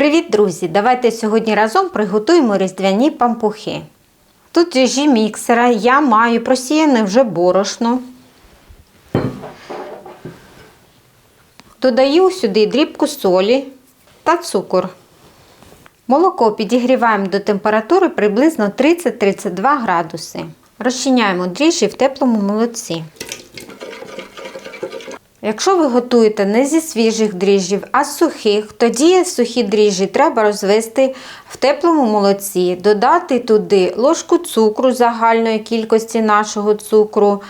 Привіт, друзі! Давайте сьогодні разом приготуємо різдвяні пампухи. Тут в міксера я маю просіяне вже борошно. Додаю сюди дрібку солі та цукор. Молоко підігріваємо до температури приблизно 30-32 градуси. Розчиняємо дріжджі в теплому молоці. Якщо ви готуєте не зі свіжих дріжджів, а сухих, тоді сухі дріжджі треба розвести в теплому молоці, додати туди ложку цукру загальної кількості нашого цукру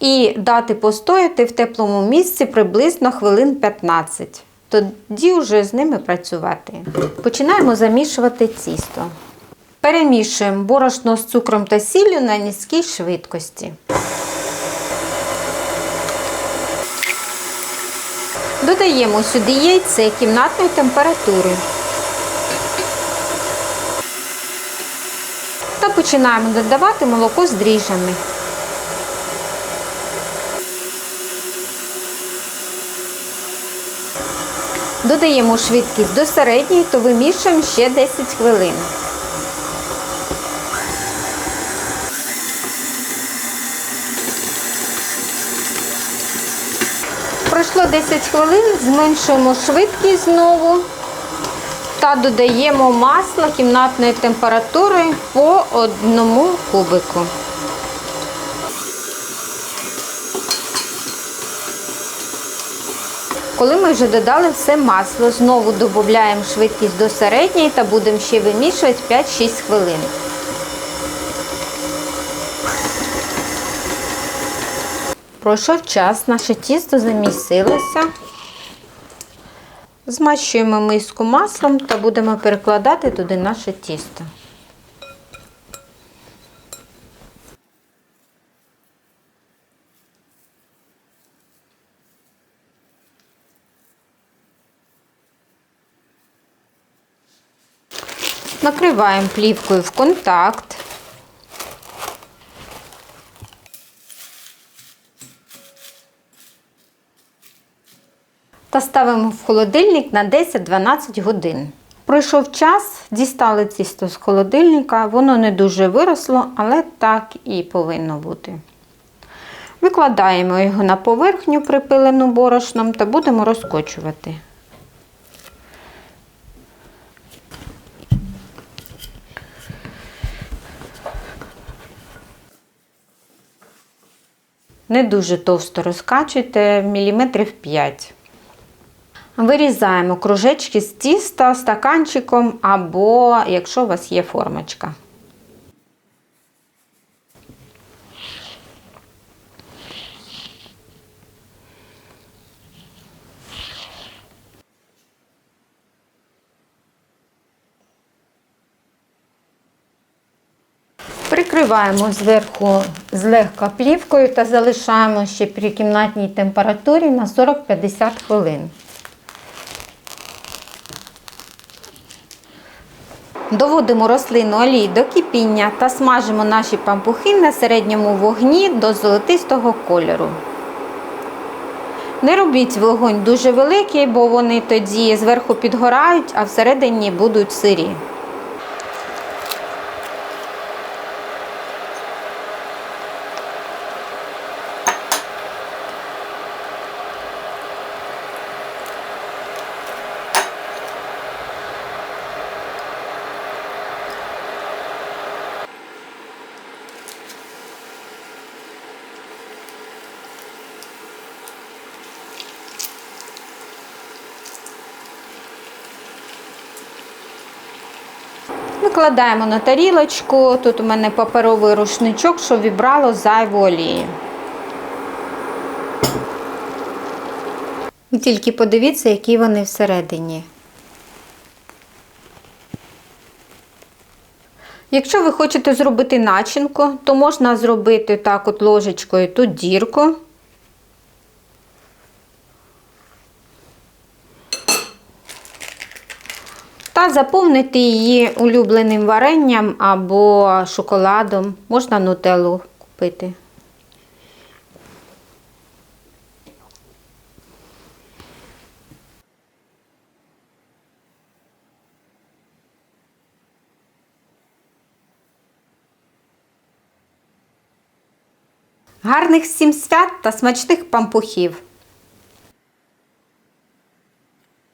і дати постояти в теплому місці приблизно хвилин 15. Тоді вже з ними працювати. Починаємо замішувати тісто. Перемішуємо борошно з цукром та сіллю на низькій швидкості. Додаємо сюди яйце кімнатної температури. Та починаємо додавати молоко з дріжджами. Додаємо швидкість до середньої, то вимішуємо ще 10 хвилин. Пройшло 10 хвилин, зменшуємо швидкість знову та додаємо масло кімнатної температури по одному кубику. Коли ми вже додали все масло, знову додаємо швидкість до середньої та будемо ще вимішувати 5-6 хвилин. Пройшов час, наше тісто замісилося. Змащуємо миску маслом та будемо перекладати туди наше тісто. Накриваємо плівкою в контакт. Та ставимо в холодильник на 10-12 годин. Пройшов час, дістали тісто з холодильника, воно не дуже виросло, але так і повинно бути. Викладаємо його на поверхню, припилену борошном, та будемо розкочувати. Не дуже товсто розкачуйте, міліметрів 5. Вирізаємо кружечки з тіста стаканчиком або, якщо у вас є формочка. Прикриваємо зверху злегка плівкою та залишаємо ще при кімнатній температурі на 40-50 хвилин. Доводимо рослину олій до кипіння та смажимо наші пампухи на середньому вогні до золотистого кольору. Не робіть вогонь дуже великий, бо вони тоді зверху підгорають, а всередині будуть сирі. Викладаємо на тарілочку. Тут у мене паперовий рушничок, щоб вібрало зайву олію. Тільки подивіться, які вони всередині. Якщо ви хочете зробити начинку, то можна зробити так от ложечкою тут дірку. та заповнити її улюбленим варенням або шоколадом. Можна нутеллу купити. Гарних всім свят та смачних пампухів!